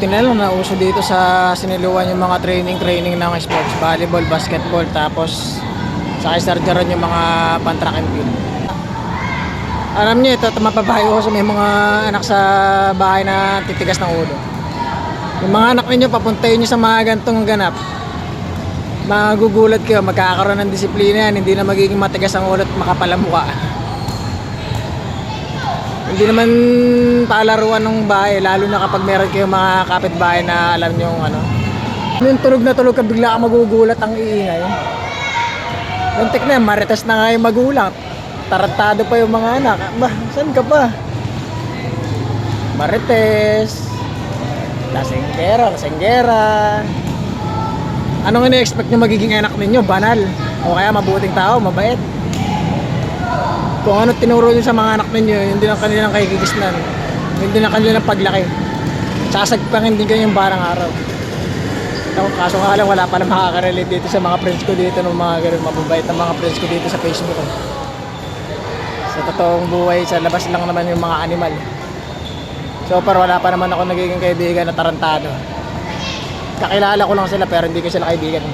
Na lang dito sa siniluan yung mga training-training ng sports, volleyball, basketball, tapos sa Sargeron yung mga pan-track and field. Alam niyo, ito, mapapayo ko sa may mga anak sa bahay na titigas ng ulo. Yung mga anak ninyo, papuntayin nyo sa mga gantong ganap. Magugulat kayo, magkakaroon ng disiplina yan, hindi na magiging matigas ang ulo at makapal ang mukha. Hindi naman palaruan ng bahay, lalo na kapag meron kayong mga kapitbahay na alam nyo yung ano. Yung tulog na tulog ka, bigla ka magugulat ang iingay. Muntik na yan, maritas na nga yung magulang. Tarantado pa yung mga anak. Ba, saan ka pa? Marites. Lasenggera, lasenggera. Anong ini-expect nyo magiging anak ninyo? Banal. O kaya mabuting tao, mabait. Kung ano tinuro nyo sa mga anak ninyo, yun din ang kanilang kahigigisnan. Yun din ang kanilang paglaki. Sasagpangin din kayo yung barang araw. Kaso nga lang, wala pa na makaka-relate dito sa mga friends ko dito ng mga ganun mababait na mga friends ko dito sa Facebook. eh. Sa totoong buhay, sa labas lang naman yung mga animal. So far, wala pa naman ako nagiging kaibigan na tarantado. Kakilala ko lang sila pero hindi ko sila kaibigan.